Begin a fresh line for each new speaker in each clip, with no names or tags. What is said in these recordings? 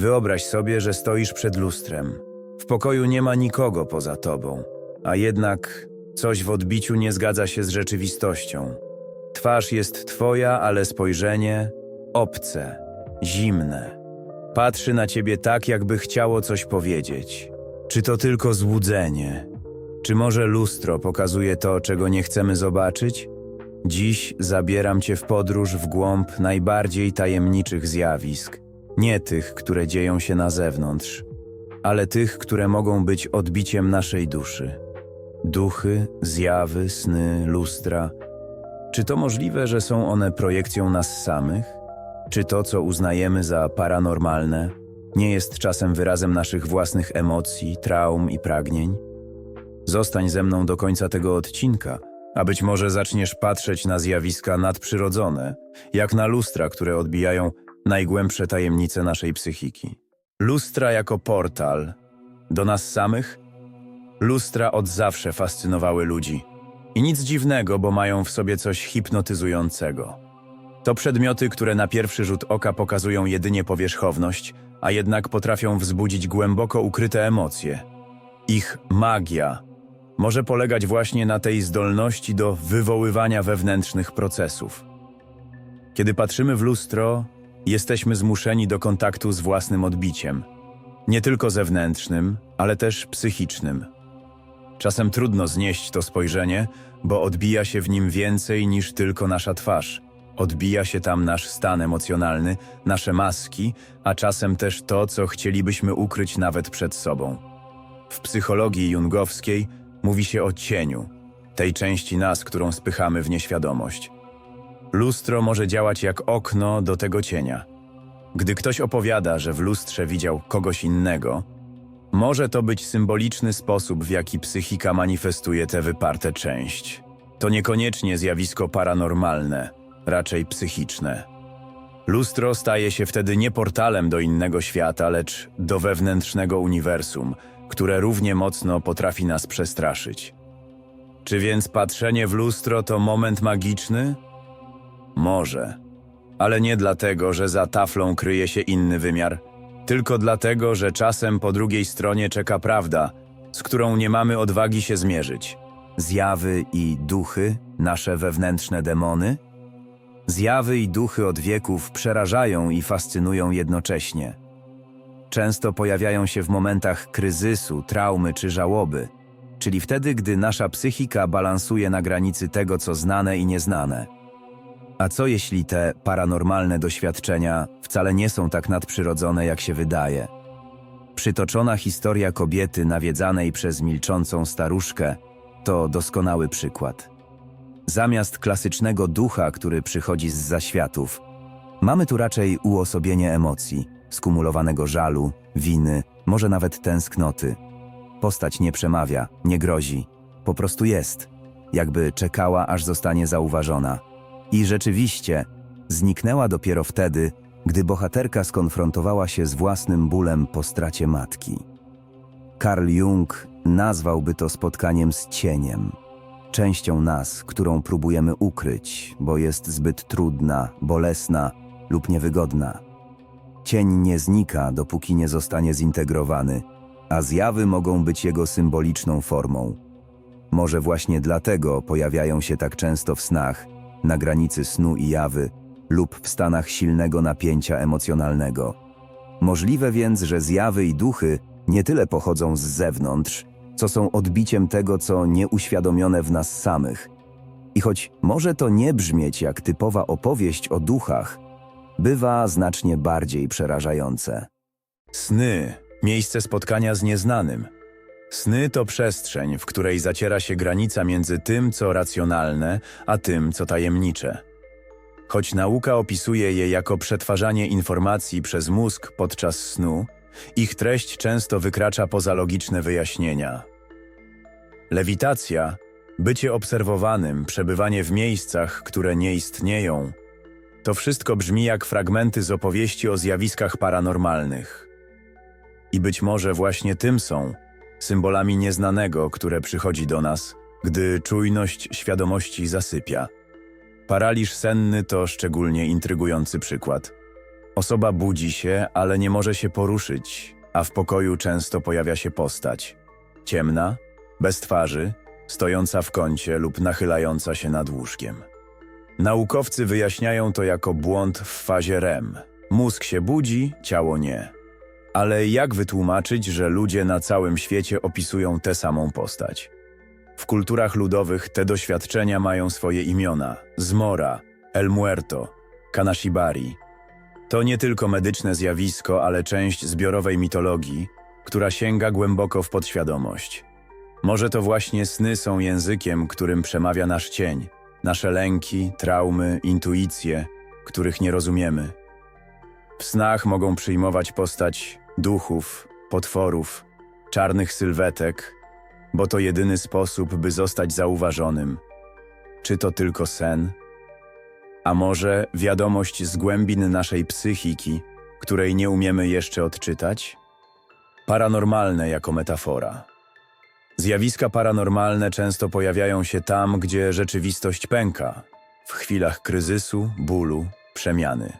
Wyobraź sobie, że stoisz przed lustrem. W pokoju nie ma nikogo poza tobą, a jednak coś w odbiciu nie zgadza się z rzeczywistością. Twarz jest twoja, ale spojrzenie obce, zimne. Patrzy na ciebie tak, jakby chciało coś powiedzieć. Czy to tylko złudzenie? Czy może lustro pokazuje to, czego nie chcemy zobaczyć? Dziś zabieram cię w podróż w głąb najbardziej tajemniczych zjawisk. Nie tych, które dzieją się na zewnątrz, ale tych, które mogą być odbiciem naszej duszy. Duchy, zjawy, sny, lustra. Czy to możliwe, że są one projekcją nas samych? Czy to, co uznajemy za paranormalne, nie jest czasem wyrazem naszych własnych emocji, traum i pragnień? Zostań ze mną do końca tego odcinka, a być może zaczniesz patrzeć na zjawiska nadprzyrodzone, jak na lustra, które odbijają najgłębsze tajemnice naszej psychiki. Lustra jako portal do nas samych? Lustra od zawsze fascynowały ludzi. I nic dziwnego, bo mają w sobie coś hipnotyzującego. To przedmioty, które na pierwszy rzut oka pokazują jedynie powierzchowność, a jednak potrafią wzbudzić głęboko ukryte emocje. Ich magia może polegać właśnie na tej zdolności do wywoływania wewnętrznych procesów. Kiedy patrzymy w lustro, jesteśmy zmuszeni do kontaktu z własnym odbiciem. Nie tylko zewnętrznym, ale też psychicznym. Czasem trudno znieść to spojrzenie, bo odbija się w nim więcej niż tylko nasza twarz. Odbija się tam nasz stan emocjonalny, nasze maski, a czasem też to, co chcielibyśmy ukryć nawet przed sobą. W psychologii jungowskiej mówi się o cieniu, tej części nas, którą spychamy w nieświadomość. Lustro może działać jak okno do tego cienia. Gdy ktoś opowiada, że w lustrze widział kogoś innego, może to być symboliczny sposób, w jaki psychika manifestuje tę wyparte część. To niekoniecznie zjawisko paranormalne, raczej psychiczne. Lustro staje się wtedy nie portalem do innego świata, lecz do wewnętrznego uniwersum, które równie mocno potrafi nas przestraszyć. Czy więc patrzenie w lustro to moment magiczny? Może. Ale nie dlatego, że za taflą kryje się inny wymiar, tylko dlatego, że czasem po drugiej stronie czeka prawda, z którą nie mamy odwagi się zmierzyć. Zjawy i duchy, nasze wewnętrzne demony? Zjawy i duchy od wieków przerażają i fascynują jednocześnie. Często pojawiają się w momentach kryzysu, traumy czy żałoby, czyli wtedy, gdy nasza psychika balansuje na granicy tego, co znane i nieznane. A co jeśli te paranormalne doświadczenia wcale nie są tak nadprzyrodzone, jak się wydaje? Przytoczona historia kobiety nawiedzanej przez milczącą staruszkę to doskonały przykład. Zamiast klasycznego ducha, który przychodzi z zaświatów, mamy tu raczej uosobienie emocji, skumulowanego żalu, winy, może nawet tęsknoty. Postać nie przemawia, nie grozi, po prostu jest, jakby czekała, aż zostanie zauważona. I rzeczywiście zniknęła dopiero wtedy, gdy bohaterka skonfrontowała się z własnym bólem po stracie matki. Carl Jung nazwałby to spotkaniem z cieniem, częścią nas, którą próbujemy ukryć, bo jest zbyt trudna, bolesna lub niewygodna. Cień nie znika, dopóki nie zostanie zintegrowany, a zjawy mogą być jego symboliczną formą. Może właśnie dlatego pojawiają się tak często w snach, na granicy snu i jawy lub w stanach silnego napięcia emocjonalnego. Możliwe więc, że zjawy i duchy nie tyle pochodzą z zewnątrz, co są odbiciem tego, co nieuświadomione w nas samych. I choć może to nie brzmieć jak typowa opowieść o duchach, bywa znacznie bardziej przerażające. Sny miejsce spotkania z nieznanym. Sny to przestrzeń, w której zaciera się granica między tym, co racjonalne, a tym, co tajemnicze. Choć nauka opisuje je jako przetwarzanie informacji przez mózg podczas snu, ich treść często wykracza poza logiczne wyjaśnienia. Lewitacja, bycie obserwowanym, przebywanie w miejscach, które nie istnieją, to wszystko brzmi jak fragmenty z opowieści o zjawiskach paranormalnych. I być może właśnie tym są symbolami nieznanego, które przychodzi do nas, gdy czujność świadomości zasypia. Paraliż senny to szczególnie intrygujący przykład. Osoba budzi się, ale nie może się poruszyć, a w pokoju często pojawia się postać. Ciemna, bez twarzy, stojąca w kącie lub nachylająca się nad łóżkiem. Naukowcy wyjaśniają to jako błąd w fazie REM. Mózg się budzi, ciało nie. Ale jak wytłumaczyć, że ludzie na całym świecie opisują tę samą postać? W kulturach ludowych te doświadczenia mają swoje imiona: Zmora, El Muerto, Kanashibari. To nie tylko medyczne zjawisko, ale część zbiorowej mitologii, która sięga głęboko w podświadomość. Może to właśnie sny są językiem, którym przemawia nasz cień, nasze lęki, traumy, intuicje, których nie rozumiemy. W snach mogą przyjmować postać duchów, potworów, czarnych sylwetek, bo to jedyny sposób, by zostać zauważonym. Czy to tylko sen? A może wiadomość z głębin naszej psychiki, której nie umiemy jeszcze odczytać? Paranormalne jako metafora. Zjawiska paranormalne często pojawiają się tam, gdzie rzeczywistość pęka, w chwilach kryzysu, bólu, przemiany.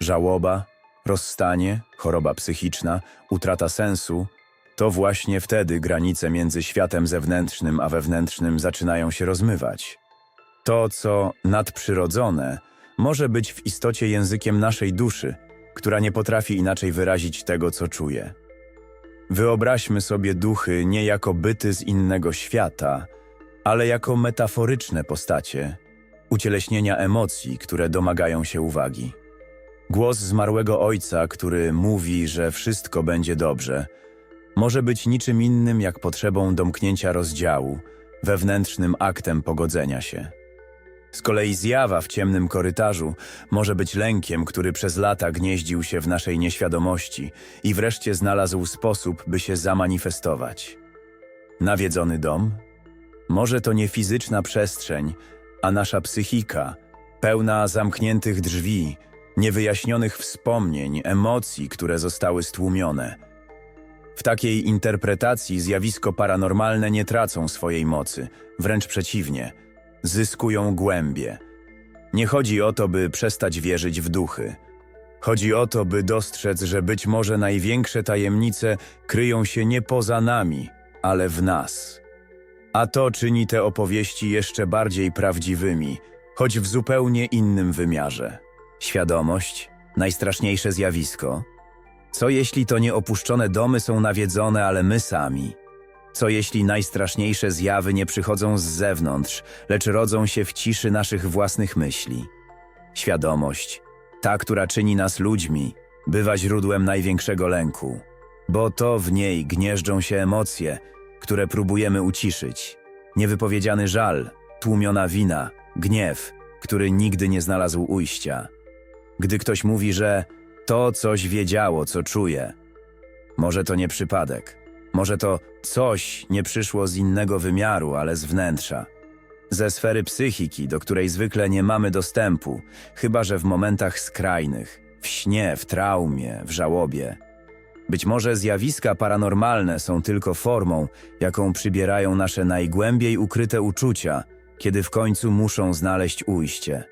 Żałoba, rozstanie, choroba psychiczna, utrata sensu to właśnie wtedy granice między światem zewnętrznym a wewnętrznym zaczynają się rozmywać. To, co nadprzyrodzone, może być w istocie językiem naszej duszy, która nie potrafi inaczej wyrazić tego, co czuje. Wyobraźmy sobie duchy nie jako byty z innego świata, ale jako metaforyczne postacie, ucieleśnienia emocji, które domagają się uwagi. Głos zmarłego ojca, który mówi, że wszystko będzie dobrze, może być niczym innym jak potrzebą domknięcia rozdziału, wewnętrznym aktem pogodzenia się. Z kolei zjawa w ciemnym korytarzu może być lękiem, który przez lata gnieździł się w naszej nieświadomości i wreszcie znalazł sposób, by się zamanifestować. Nawiedzony dom? Może to nie fizyczna przestrzeń, a nasza psychika, pełna zamkniętych drzwi, niewyjaśnionych wspomnień, emocji, które zostały stłumione. W takiej interpretacji zjawisko paranormalne nie tracą swojej mocy, wręcz przeciwnie, zyskują głębie. Nie chodzi o to, by przestać wierzyć w duchy. Chodzi o to, by dostrzec, że być może największe tajemnice kryją się nie poza nami, ale w nas. A to czyni te opowieści jeszcze bardziej prawdziwymi, choć w zupełnie innym wymiarze. Świadomość, najstraszniejsze zjawisko. Co jeśli to nie opuszczone domy są nawiedzone, ale my sami? Co jeśli najstraszniejsze zjawy nie przychodzą z zewnątrz, lecz rodzą się w ciszy naszych własnych myśli? Świadomość, ta, która czyni nas ludźmi, bywa źródłem największego lęku, bo to w niej gnieżdżą się emocje, które próbujemy uciszyć. Niewypowiedziany żal, tłumiona wina, gniew, który nigdy nie znalazł ujścia. Gdy ktoś mówi, że to coś wiedziało, co czuje, może to nie przypadek. Może to coś nie przyszło z innego wymiaru, ale z wnętrza. Ze sfery psychiki, do której zwykle nie mamy dostępu, chyba że w momentach skrajnych, w śnie, w traumie, w żałobie. Być może zjawiska paranormalne są tylko formą, jaką przybierają nasze najgłębiej ukryte uczucia, kiedy w końcu muszą znaleźć ujście.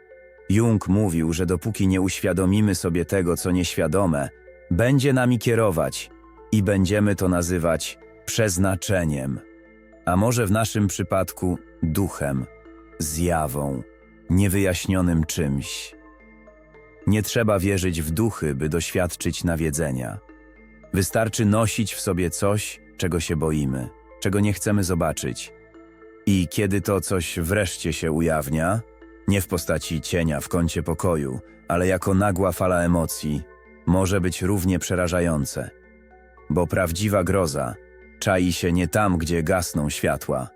Jung mówił, że dopóki nie uświadomimy sobie tego, co nieświadome, będzie nami kierować i będziemy to nazywać przeznaczeniem, a może w naszym przypadku duchem, zjawą, niewyjaśnionym czymś. Nie trzeba wierzyć w duchy, by doświadczyć nawiedzenia. Wystarczy nosić w sobie coś, czego się boimy, czego nie chcemy zobaczyć. I kiedy to coś wreszcie się ujawnia, nie w postaci cienia w kącie pokoju, ale jako nagła fala emocji, może być równie przerażające. Bo prawdziwa groza czai się nie tam, gdzie gasną światła,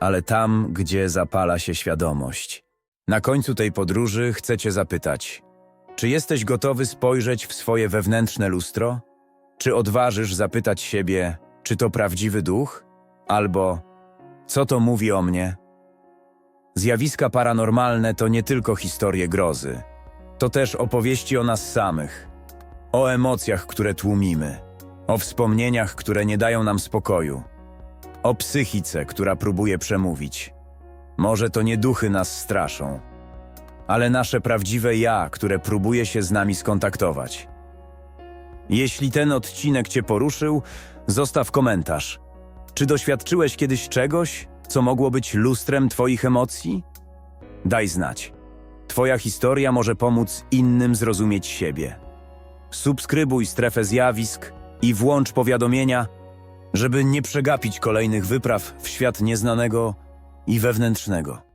ale tam, gdzie zapala się świadomość. Na końcu tej podróży chcę Cię zapytać: czy jesteś gotowy spojrzeć w swoje wewnętrzne lustro? Czy odważysz zapytać siebie, czy to prawdziwy duch? Albo co to mówi o mnie? Zjawiska paranormalne to nie tylko historie grozy. To też opowieści o nas samych, o emocjach, które tłumimy, o wspomnieniach, które nie dają nam spokoju, o psychice, która próbuje przemówić. Może to nie duchy nas straszą, ale nasze prawdziwe ja, które próbuje się z nami skontaktować. Jeśli ten odcinek Cię poruszył, zostaw komentarz. Czy doświadczyłeś kiedyś czegoś, co mogło być lustrem Twoich emocji? Daj znać. Twoja historia może pomóc innym zrozumieć siebie. Subskrybuj strefę zjawisk i włącz powiadomienia, żeby nie przegapić kolejnych wypraw w świat nieznanego i wewnętrznego.